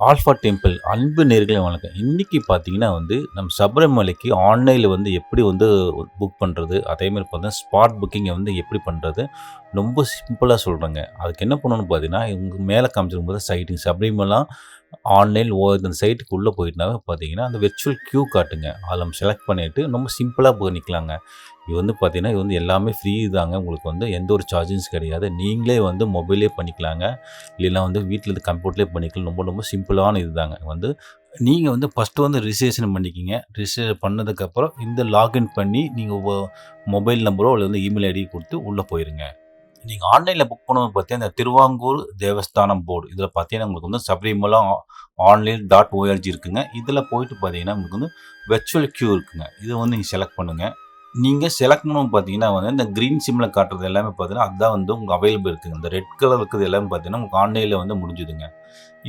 Alpha temple அன்பு நேர்களை வணக்கம் இன்றைக்கி பார்த்தீங்கன்னா வந்து நம்ம சபரிமலைக்கு ஆன்லைனில் வந்து எப்படி வந்து புக் பண்ணுறது அதேமாதிரி பார்த்தீங்கன்னா ஸ்பாட் புக்கிங்கை வந்து எப்படி பண்ணுறது ரொம்ப சிம்பிளாக சொல்கிறேங்க அதுக்கு என்ன பண்ணணும்னு பார்த்தீங்கன்னா இவங்க மேலே காமிச்சிருக்கும் போது சைட்டிங் சபரிமலா ஆன்லைன் ஓ இந்த சைட்டுக்குள்ளே போயிட்டுனாவே பார்த்தீங்கன்னா அந்த விர்ச்சுவல் க்யூ காட்டுங்க. அதில் நம்ம செலக்ட் பண்ணிவிட்டு ரொம்ப சிம்பிளாக பண்ணிக்கலாங்க இது வந்து பார்த்திங்கன்னா இது வந்து எல்லாமே ஃப்ரீ தாங்க. உங்களுக்கு வந்து எந்த ஒரு சார்ஜஸ் கிடையாது. நீங்களே வந்து மொபைலே பண்ணிக்கலாங்க. இல்லைன்னா வந்து வீட்டில் இருந்து கம்ப்யூட்டர்லேயே பண்ணிக்கலாம். ரொம்ப ரொம்ப சிம்பிளான இது தாங்க வந்து நீங்கள் வந்து ஃபஸ்ட்டு வந்து ரிஜிஸ்ட்ரேஷன் பண்ணிக்கிங்க. ரிஜிஸ்ட்ரேஷன் பண்ணதுக்கப்புறம் இந்த லாகின் பண்ணி நீங்கள் மொபைல் நம்பரோ அல்லது வந்து இமெயில் ஐடி கொடுத்து உள்ளே போயிருங்க. நீங்கள் ஆன்லைனில் புக் பண்ணும்போது பார்த்தீங்கன்னா இந்த திருவாங்கூர் தேவஸ்தானம் போர்டு இதில் பார்த்தீங்கன்னா உங்களுக்கு வந்து சபரிமலா ஆன்லைன் டாட் ஓஆர்ஜி இருக்குங்க. இதில் போயிட்டு பார்த்தீங்கன்னா உங்களுக்கு வந்து வெர்ச்சுவல் க்யூ இருக்குங்க. இதை வந்து நீங்கள் செலக்ட் பண்ணுங்கள் நீங்கள் செலக்ட் பண்ணணும் பார்த்தீங்கன்னா வந்து இந்த க்ரீன் சிம்மில் காட்டுறது எல்லாமே பார்த்தீங்கன்னா அதுதான் வந்து உங்களுக்கு அவைலபிள் இருக்குங்க. இந்த ரெட் கலர் இருக்குது எல்லாமே பார்த்தீங்கன்னா உங்களுக்கு ஆன்லைனில் வந்து முடிஞ்சுதுங்க.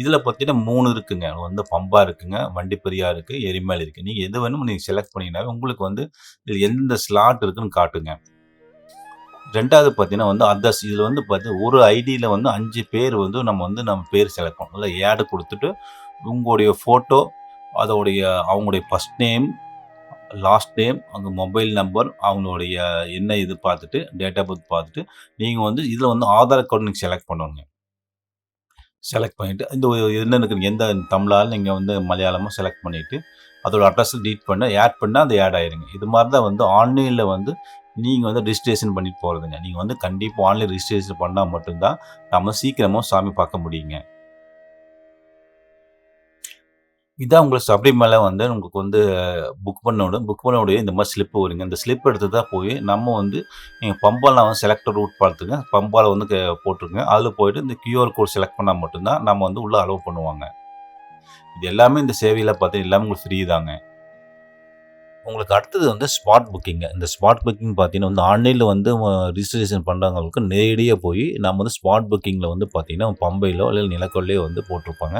இதில் பார்த்தீங்கன்னா மூணு இருக்குங்க. வந்து பம்பா இருக்குங்க வண்டிப்பெரியா இருக்குது எரிமலை இருக்குது நீங்கள் எது வேணும் நீங்கள் செலக்ட் பண்ணிங்கன்னாவே உங்களுக்கு வந்து இதில் எந்த ஸ்லாட் இருக்குன்னு காட்டுங்க. ரெண்டாவது பார்த்தீங்கன்னா வந்து அதர்ஸ் இதில் வந்து பார்த்தீங்கன்னா ஒரு ஐடியில் வந்து அஞ்சு பேர் வந்து நம்ம வந்து நம்ம பேர் செலக்ட் பண்ணணும். இல்லை ஏடு கொடுத்துட்டு உங்களுடைய ஃபோட்டோ அதோடைய அவங்களுடைய ஃபஸ்ட் நேம் லாஸ்ட் நேம் அவங்க மொபைல் நம்பர் அவங்களுடைய என்ன இது பார்த்துட்டு டேட் ஆஃப் பர்த் பார்த்துட்டு நீங்கள் வந்து இதில் வந்து ஆதார் கார்டு நீங்கள் செலக்ட் பண்ணணுங்க. செலக்ட் பண்ணிவிட்டு இந்த என்ன எந்த தமிழால் நீங்கள் வந்து மலையாளமும் செலக்ட் பண்ணிவிட்டு அதோட அட்ரஸ் டீட் பண்ண ஆட் பண்ணால் அது ஆட் ஆயிருங்க. இது மாதிரி தான் வந்து ஆன்லைனில் வந்து நீங்கள் வந்து ரிஜிஸ்ட்ரேஷன் பண்ணிட்டு போகிறதுங்க நீங்கள் வந்து கண்டிப்பாக ஆன்லைன் ரிஜிஸ்ட்ரேஷன் பண்ணால் மட்டும்தான் நம்ம சீக்கிரமாக சாமி பார்க்க முடியுங்க. இதான் உங்களுக்கு சபரிமலை வந்து உங்களுக்கு வந்து புக் பண்ணோட புக் பண்ணோடைய இந்த மாதிரி ஸ்லிப்பு வருங்க. இந்த ஸ்லிப் எடுத்து தான் போய் நம்ம வந்து நீங்கள் பம்பால் வந்து செலக்டர் ரூட் பார்த்துங்க. பம்பாவில் வந்து போட்டிருங்க. அதில் போயிட்டு இந்த கியூஆர் கோட் செலக்ட் பண்ணால் மட்டும்தான் நம்ம வந்து உள்ளே அலோவ் பண்ணுவாங்க. இது எல்லாமே இந்த சேவையில் பார்த்தீங்கன்னா எல்லாமே உங்களுக்கு ஃப்ரீ தாங்க. உங்களுக்கு அடுத்தது வந்து ஸ்பாட் புக்கிங்க இந்த ஸ்பாட் புக்கிங் பார்த்தீங்கன்னா வந்து ஆன்லைனில் வந்து ரிஜிஸ்ட்ரேஷன் பண்ணுறவங்களுக்கு நேரடியாக போய் நம்ம வந்து ஸ்பாட் புக்கிங்கில் வந்து பார்த்திங்கன்னா பம்பையிலோ இல்லை நிலக்கொள்ளையோ வந்து போட்டிருப்பாங்க.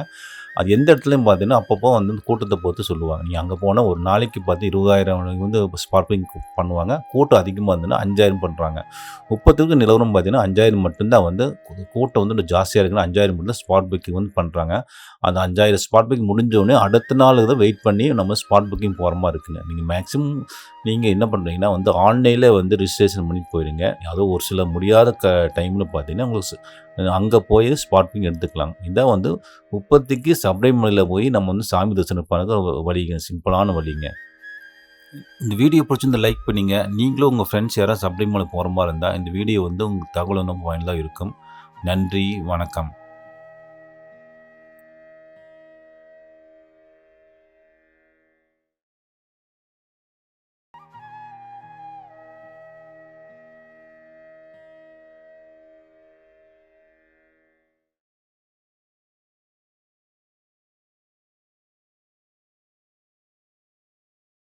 அது எந்த இடத்துலையும் பார்த்தீங்கன்னா அப்பப்போ வந்து கூட்டத்தை பொறுத்து சொல்லுவாங்க. நீங்கள் அங்கே போனால் ஒரு நாளைக்கு பார்த்து இருபதாயிரம் வந்து ஸ்பாட் புக்கிங் பண்ணுவாங்க. கூட்டம் அதிகமாக இருந்ததுன்னா அஞ்சாயிரம் பண்ணுறாங்க முப்பத்துக்கு நிலவரம் பார்த்தீங்கன்னா அஞ்சாயிரம் மட்டும்தான் வந்து கூட்டம் வந்து ஜாஸ்தியாக இருக்குன்னா அஞ்சாயிரம் மட்டும் ஸ்பாட் புக்கிங் வந்து பண்ணுறாங்க அந்த அஞ்சாயிரம் ஸ்பாட் புக்கிங் முடிஞ்சோடனே அடுத்த நாள் தான் வெயிட் பண்ணி நம்ம ஸ்பாட் புக்கிங் போகிற மாதிரி இருக்குங்க. நீங்கள் மேக்ஸிமம் நீங்கள் என்ன பண்ணுறீங்கன்னா வந்து ஆன்லைனில் வந்து ரிஜிஸ்ட்ரேஷன் பண்ணி போயிடுங்க அதுவும் ஒரு சில முடியாத க டைமில் பார்த்தீங்கன்னா உங்களுக்கு அங்கே போய் ஸ்பாட் எடுத்துக்கலாம். இதான் வந்து உற்பத்திக்கு சபரிமலையில் போய் நம்ம வந்து சாமி தரிசனம் பண்ண வழிங்க சிம்பிளான வழிங்க. இந்த வீடியோ பிடிச்சிருந்த லைக் பண்ணிங்க. நீங்களும் உங்கள் ஃப்ரெண்ட்ஸ் யாராவது சபரிமலை போகிற மாதிரி இருந்தால் இந்த வீடியோ வந்து உங்களுக்கு தகவல் வந்து பயனுள்ளதாக இருக்கும். நன்றி வணக்கம்.